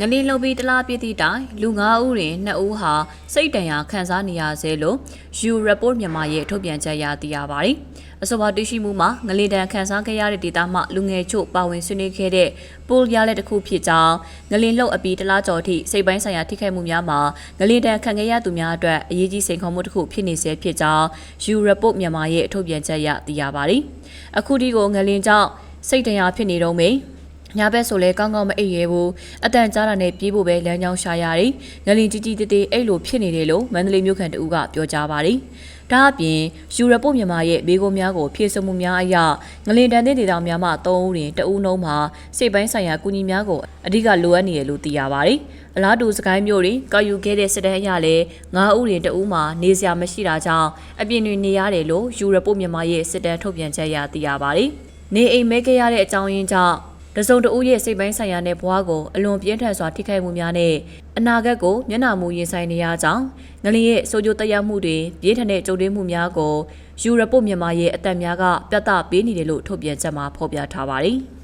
ငလင်းလုံပြီးတလားပြည့်သည့်တိုင်လူ9ဦးတွင်2ဦးဟာစိတ်တန်ရာခံစားနေရဆဲလို့ U report မြန်မာရဲ့ထုတ်ပြန်ချက်အရသိရပါတယ်။အဆိုပါတရှိမှုမှာငလင်တန်ခံစားခဲ့ရတဲ့ဒေသမှလူငယ်ချို့ပါဝင်ဆွေးနွေးခဲ့တဲ့ပိုလ်ရလက်တစ်ခုဖြစ်ကြောင်းငလင်လှုပ်အပီတလားကျော်ထိစိတ်ပိုင်းဆိုင်ရာထိခိုက်မှုများမှာငလင်တန်ခံခဲ့ရသူများအတွက်အရေးကြီးစိန်ခေါ်မှုတစ်ခုဖြစ်နေဆဲဖြစ်ကြောင်း U report မြန်မာရဲ့ထုတ်ပြန်ချက်အရသိရပါတယ်။အခုဒီကိုငလင်ကြောင့်စိတ်တန်ရာဖြစ်နေတော့မေ။ ညဘက်ဆိုလဲကောင်းကောင်းမအိပ်ရဲဘူးအတန်ကြားတာနဲ့ပြေးဖို့ပဲလမ်းကြောင်းရှာရတယ်ငလင်ကြီးကြီးတေးတေးအဲ့လိုဖြစ်နေတယ်လို့မန္တလေးမြို့ခံတဦးကပြောကြားပါတယ်ဒါအပြင်ယူရပုတ်မြန်မာရဲ့ဘေးကုန်းများကိုဖြည့်ဆမှုများအရငလင်တန်တဲ့ဒေသများမှ3ဦးတွင်2ဦးနှုံးမှာစိတ်ပိုင်းဆိုင်ရာကူညီများကိုအဓိကလိုအပ်နေတယ်လို့သိရပါတယ်အလားတူစကိုင်းမျိုးတွင်ကောက်ယူခဲ့တဲ့စစ်တမ်းအရလည်း9ဦးတွင်2ဦးမှာနေစရာမရှိတာကြောင့်အပြင်တွင်နေရတယ်လို့ယူရပုတ်မြန်မာရဲ့စစ်တမ်းထုတ်ပြန်ချက်အရသိရပါတယ်နေအိမ်မဲခဲ့ရတဲ့အကြောင်းရင်းကြောင့် တစုံတဦးရဲ့စိတ်ပိုင်းဆိုင်ရာနဲ့ဘဝကိုအလွန်ပြင်းထန်စွာထိခိုက်မှုများနဲ့အနာဂတ်ကိုမျက်နှာမူရင်ဆိုင်နေရကြောင်းငလင်ရဲ့ဆိုကြိုတက်ရောက်မှုတွေပြင်းထန်တဲ့ကြုံတွေ့မှုများကိုယူရပုတ်မြန်မာရဲ့အသက်များကပြသပေးနေတယ်လို့ထုတ်ပြန်ချက်မှာဖော်ပြထားပါတယ်။